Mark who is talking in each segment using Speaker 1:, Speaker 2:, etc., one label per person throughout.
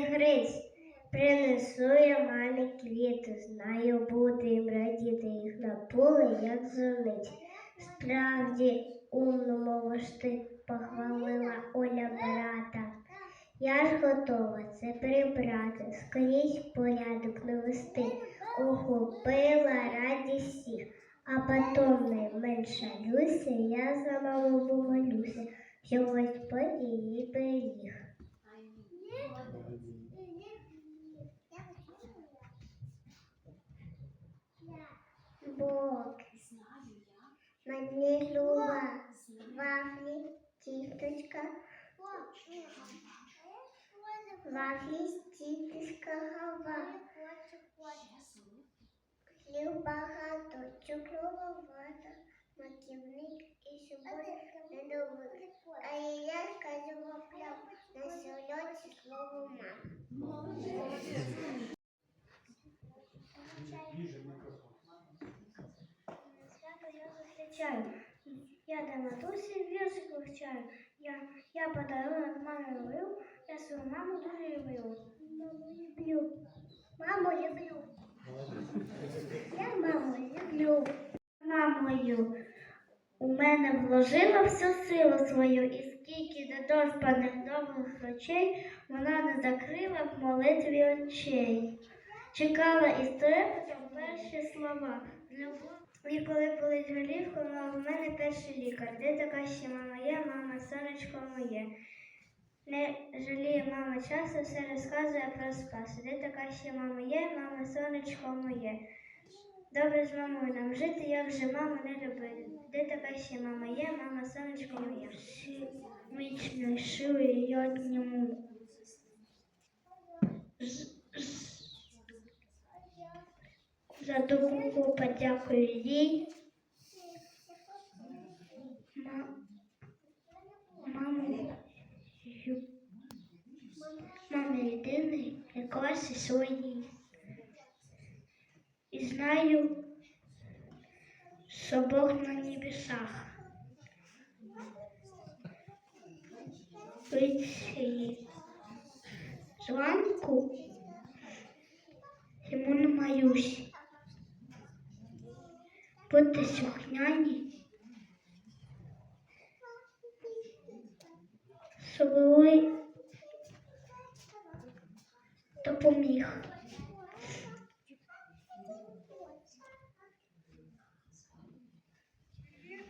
Speaker 1: перший. Принесу я мамі квіти, знаю, буде їм радіти їх на поле, як зонить. Справді умно мовиш ти, похвалила Оля брата. Я ж готова це прибрати, скорісь порядок навести, охопила радість всіх, а потом найменша Люся, я за маму помолюся, що Господь її беріг. Бог, мені люба, вафлі, тісточка, вафлі, тісточка, гава. Хліб багато, цукрова вата, маківник і сьогодні не добрий. А я скажу вапляв на сьогодні слово мама. Свято я зустрічаю. Я до матусі віршик вивчаю. Я, я подарунок мамі роблю, я свою маму дуже люблю. Маму люблю. Маму люблю. Я маму люблю. Мамою у мене вложила всю силу свою, і скільки недоспаних довгих ночей вона не закрила в молитві очей. Чекала із трепетом перші слова. любов- І коли болить голівка, мов у мене перший лікар. Де така ще мама є, мама, сонечко моє. Не жаліє мама часу, все розказує про спас. Де така ще мама є, мама, сонечко моє. Добре з мамою нам жити, як же маму не любити. Де така ще мама є, мама, сонечко моє. Вічно шили я ньому. З- з- За допомогу подякую їй. Ма- Маму, мамі єдиний, і класі своїй. І знаю, що Бог на небесах. Зранку йому не маюсь. Будьте сухняні, щоб допоміг.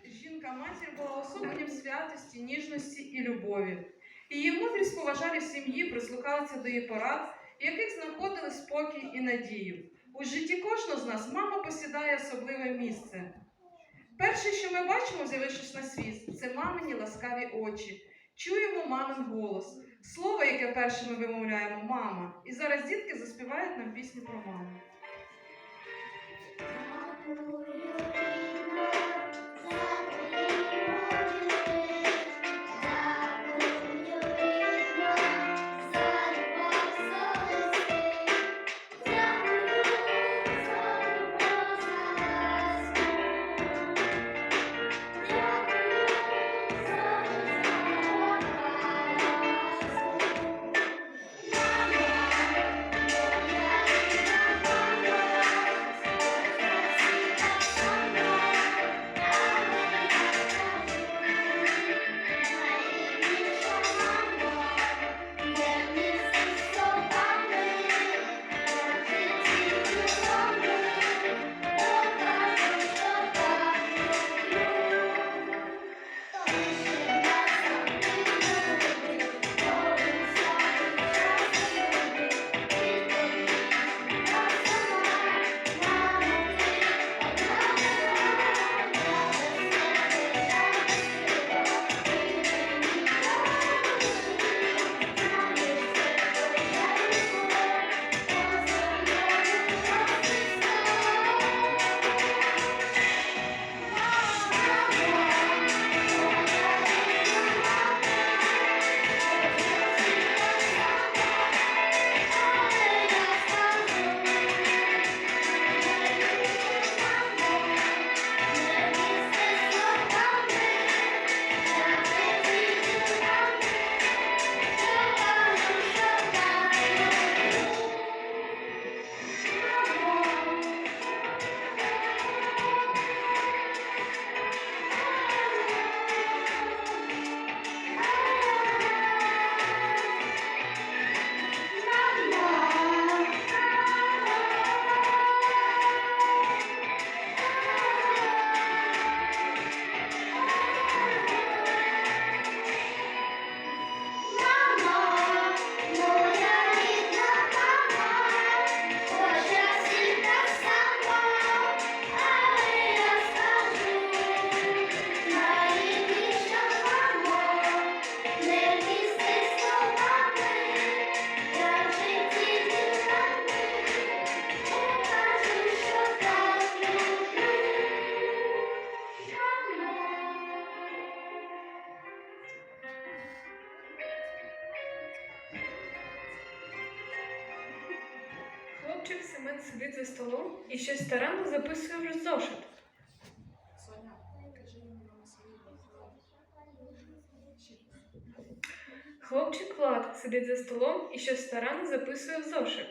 Speaker 2: Жінка матір була особливі святості, ніжності і любові. Її мудрість поважали сім'ї, прислухалися до її порад, в яких знаходили спокій і надію. У житті кожного з нас мама посідає особливе місце. Перше, що ми бачимо, з'явившись на світ, це мамині ласкаві очі. Чуємо мамин голос, слово, яке перше ми вимовляємо мама. І зараз дітки заспівають нам пісню про маму.
Speaker 3: Сидить за столом і щось старанно записує в зошит.
Speaker 2: Соня, кажи мені на свої
Speaker 3: Хлопчик Влад сидить за столом і щось старанно записує в зошит.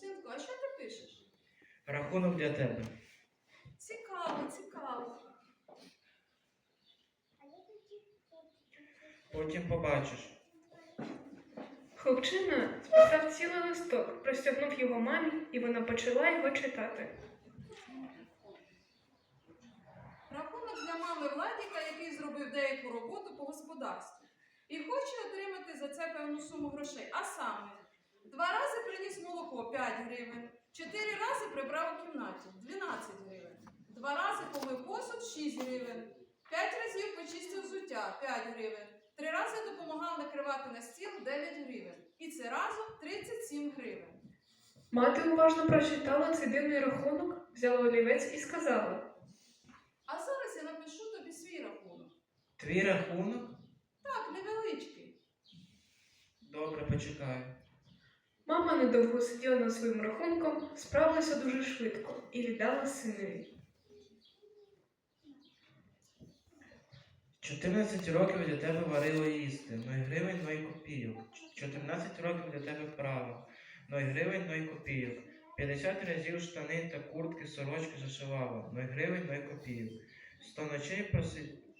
Speaker 2: Синку, а що ти пишеш?
Speaker 4: Рахунок для тебе.
Speaker 2: Цікаво, цікаво.
Speaker 4: Потім побачиш.
Speaker 3: Хлопчина списав цілий листок, простягнув його мамі, і вона почала його читати.
Speaker 2: Рахунок для мами Владіка, який зробив деяку роботу по господарству. І хоче отримати за це певну суму грошей. А саме, два рази приніс молоко 5 гривень, чотири рази прибрав у кімнаті 12 гривень, два рази помив посуд 6 гривень, п'ять разів почистив взуття 5 гривень, три рази допомагав накривати на стіл 9 гривень. І це разом 37 гривень.
Speaker 3: Мати уважно прочитала цей дивний рахунок, взяла олівець і сказала:
Speaker 2: А зараз я напишу тобі свій рахунок.
Speaker 4: Твій рахунок?
Speaker 2: Так, невеличкий.
Speaker 4: Добре, почекаю.
Speaker 3: Мама недовго сиділа над своїм рахунком, справилася дуже швидко і віддала синові.
Speaker 4: 14 років для тебе варило їсти, 0 гривень, 0 копійок. 14 років для тебе права, 0 гривень, 0 копійок. 50 разів штани та куртки, сорочки зашивала, 0 гривень, 0 копійок. 100 ночей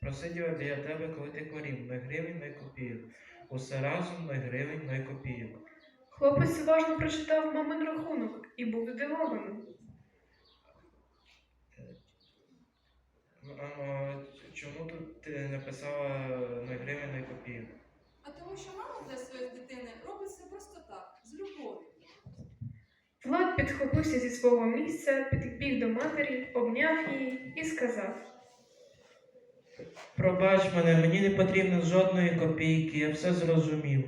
Speaker 4: просиділа біля тебе, коли ти хворів, 0 гривень, 0 копійок. Усе разом 0 гривень, 0 копійок.
Speaker 3: Хлопець уважно прочитав мамин рахунок і був здивований.
Speaker 4: Чому тут ти написала 0 гривень, 0 копійок?
Speaker 2: А тому що мама для своєї дитини робить все просто так, з любов'ю.
Speaker 3: Влад підхопився зі свого місця, підбіг до матері, обняв її і сказав:
Speaker 4: Пробач мене, мені не потрібно жодної копійки, я все зрозумів.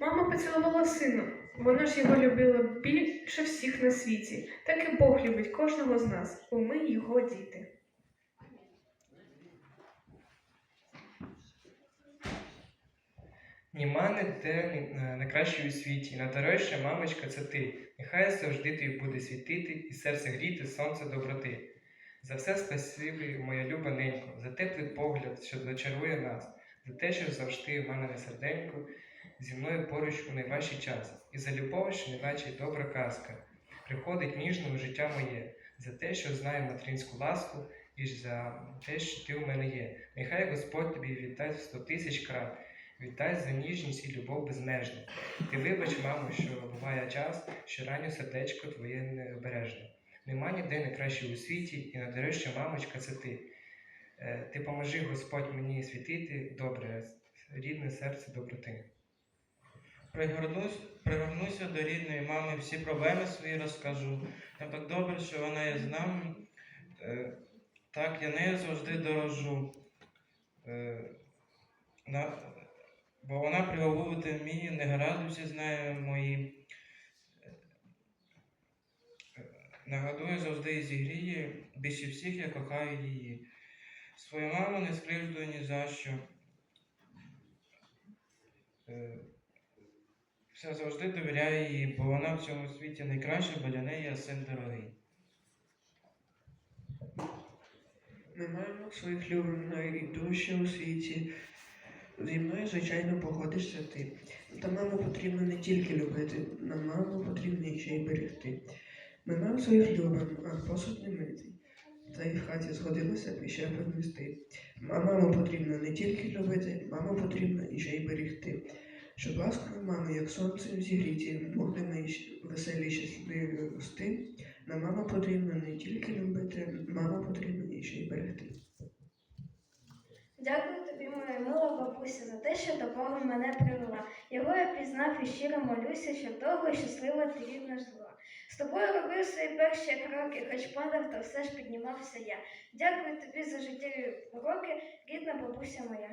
Speaker 3: Мама поцілувала сина. Вона ж його любила більше всіх на світі. Так і Бог любить кожного з нас, бо ми його діти.
Speaker 5: Німа не те найкраще у світі, найдорожча мамочка це ти. Нехай завжди тобі буде світити і серце гріти сонце доброти. За все спасибі, моя люба ненько, за теплий погляд, що зачарує нас, за те, що завжди в мене серденько, зі мною поруч у найважчий час, і за любов, що неначе добра казка, приходить ніжно у життя моє, за те, що знаю материнську ласку, і за те, що ти у мене є. Нехай Господь тобі віддасть сто тисяч крат. Віддай за ніжність і любов безмежну. Ти вибач, мамо, що буває час, що раннє сердечко твоє необережне. Нема ніде не краще у світі, і найдорожча мамочка це ти. Е, Ти поможи Господь мені світити добре, рідне серце доброти.
Speaker 4: Пригорнуся до рідної мами, всі проблеми свої розкажу. Там так добре, що вона є з нами. Е, Так, я нею завжди дорожу. Е, бо вона приготувати вміє, негаразди всі знає мої. Е, Нагадує завжди зігріє, більше всіх я кохаю її. Свою маму не скривджую ні за що. Е, все завжди довіряю їй, бо вона в цьому світі найкраща, бо для неї я син дорогий.
Speaker 6: Ми маємо своїх любим найдужче у світі. Зі мною, звичайно, погодишся ти. Та маму потрібно не тільки любити, на маму потрібно ще й берегти. Ми маємо своїх любим, а посуд не митий. Та й в хаті згодилося б іще підмести. А маму потрібно не тільки любити, маму потрібно і ще й берегти. Щоб ласкою мами, як сонцем зігріті, могли ми веселі щасливі рости. На маму потрібно не тільки любити, маму потрібно і ще й берегти.
Speaker 1: Дякую тобі, мила бабуся, за те, що до Бога мене привела. Його я пізнав і щиро молюся, щоб довго і щаслива ти рідна жила. З тобою робив свої перші кроки, хоч падав, то все ж піднімався я. Дякую тобі за життєві уроки, рідна бабуся моя.